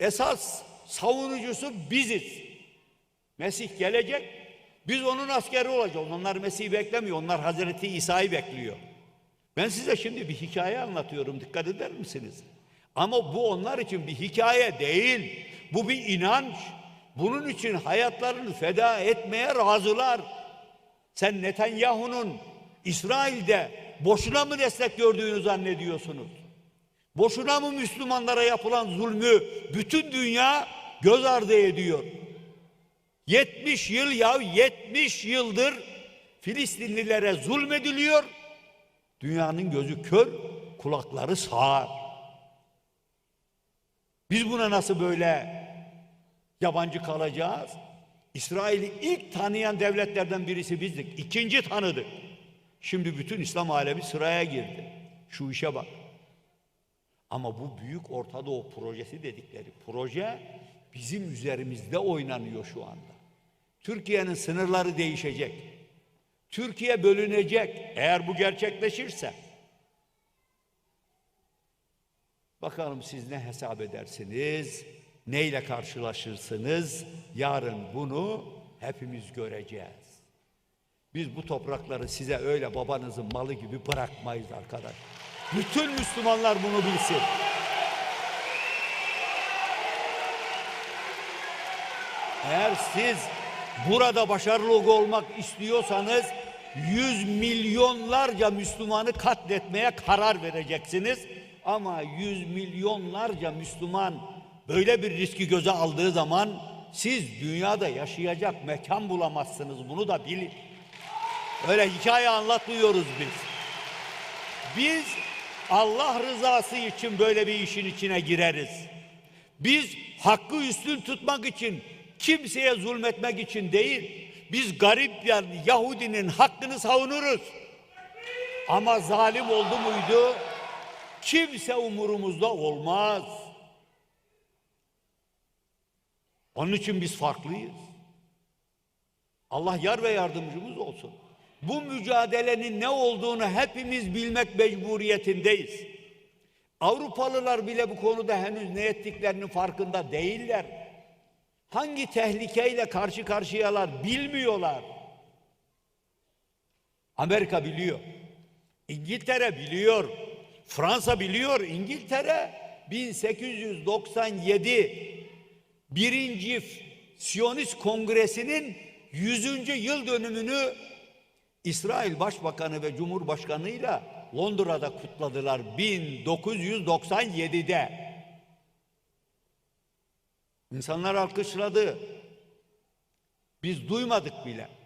esas savunucusu biziz. Mesih gelecek. Biz onun askeri olacağız. Onlar Mesih'i beklemiyor. Onlar Hazreti İsa'yı bekliyor. Ben size şimdi bir hikaye anlatıyorum. Dikkat eder misiniz? Ama bu onlar için bir hikaye değil. Bu bir inanç. Bunun için hayatlarını feda etmeye razılar. Sen Netanyahu'nun İsrail'de boşuna mı destek gördüğünü zannediyorsunuz? Boşuna mı Müslümanlara yapılan zulmü bütün dünya göz ardı ediyor? 70 yıl ya 70 yıldır Filistinlilere zulmediliyor. Dünyanın gözü kör, kulakları sağır. Biz buna nasıl böyle yabancı kalacağız? İsrail'i ilk tanıyan devletlerden birisi bizdik. İkinci tanıdık. Şimdi bütün İslam alemi sıraya girdi. Şu işe bak. Ama bu büyük Orta Doğu projesi dedikleri proje bizim üzerimizde oynanıyor şu anda. Türkiye'nin sınırları değişecek. Türkiye bölünecek eğer bu gerçekleşirse. Bakalım siz ne hesap edersiniz? Neyle karşılaşırsınız? Yarın bunu hepimiz göreceğiz. Biz bu toprakları size öyle babanızın malı gibi bırakmayız arkadaş. Bütün Müslümanlar bunu bilsin. Eğer siz burada başarılı olmak istiyorsanız yüz milyonlarca Müslümanı katletmeye karar vereceksiniz. Ama yüz milyonlarca Müslüman böyle bir riski göze aldığı zaman siz dünyada yaşayacak mekan bulamazsınız. Bunu da bilin. Öyle hikaye anlatmıyoruz biz. Biz Allah rızası için böyle bir işin içine gireriz. Biz hakkı üstün tutmak için, kimseye zulmetmek için değil, biz garip yani Yahudinin hakkını savunuruz. Ama zalim oldu muydu? Kimse umurumuzda olmaz. Onun için biz farklıyız. Allah yar ve yardımcımız olsun. Bu mücadelenin ne olduğunu hepimiz bilmek mecburiyetindeyiz. Avrupalılar bile bu konuda henüz ne ettiklerinin farkında değiller. Hangi tehlikeyle karşı karşıyalar bilmiyorlar. Amerika biliyor. İngiltere biliyor. Fransa biliyor. İngiltere 1897 birinci Siyonist Kongresi'nin 100. yıl dönümünü İsrail Başbakanı ve Cumhurbaşkanı'yla Londra'da kutladılar 1997'de. İnsanlar alkışladı. Biz duymadık bile.